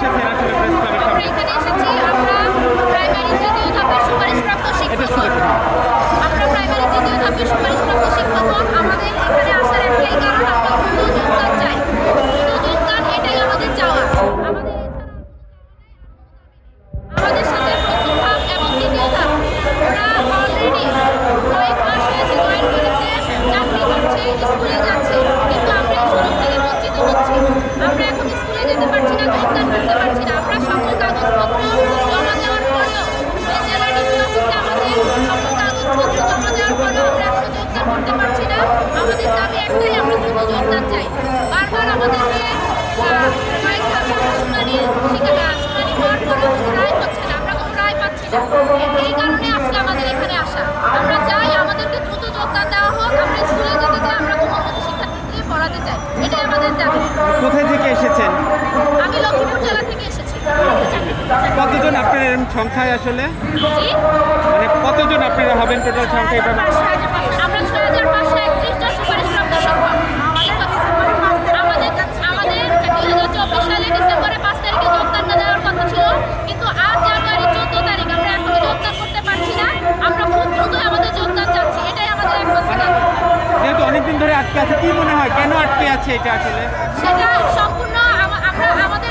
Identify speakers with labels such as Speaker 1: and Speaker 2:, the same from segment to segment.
Speaker 1: Siap. আমাদের দাবি একটাই আমরা দ্রুত যোগদান চাই। বারবার আমাদেরকে শুনানি সেখানে শুনানি হওয়ার পরেও কোনো রায় হচ্ছে না আমরা কোনো রায় পাচ্ছি না। এই কারণে আজকে আমাদের এখানে আসা। আমরা চাই আমাদেরকে দ্রুত যোগদান দেওয়া হোক আমরা স্কুলে যেতে চাই আমরা কোমলমতি শিক্ষার্থীদের পড়াতে চাই। এটাই আমাদের দাবি।
Speaker 2: কোথায় থেকে এসেছেন?
Speaker 1: আমি লক্ষ্মীপুর জেলা থেকে এসেছি।
Speaker 2: কতজন আপনার সংখ্যায় আসলে? মানে কতজন আপনারা হবেন টোটাল সংখ্যা আটকে আছে? কি মনে হয়? কেন আটকে আছে এটা আসলে?
Speaker 1: সম্পূর্ণ আমাদের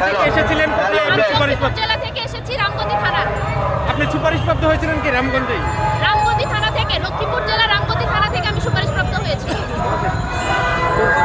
Speaker 2: কোথায় থেকে এসেছিলেন কোথায়? আপনি সুপারিশপ্রাপ্ত
Speaker 1: জেলা থেকে এসেছি রামগঞ্জ থানা
Speaker 2: আপনি সুপারিশপ্রাপ্ত হয়েছিলেন কি রামগঞ্জেই?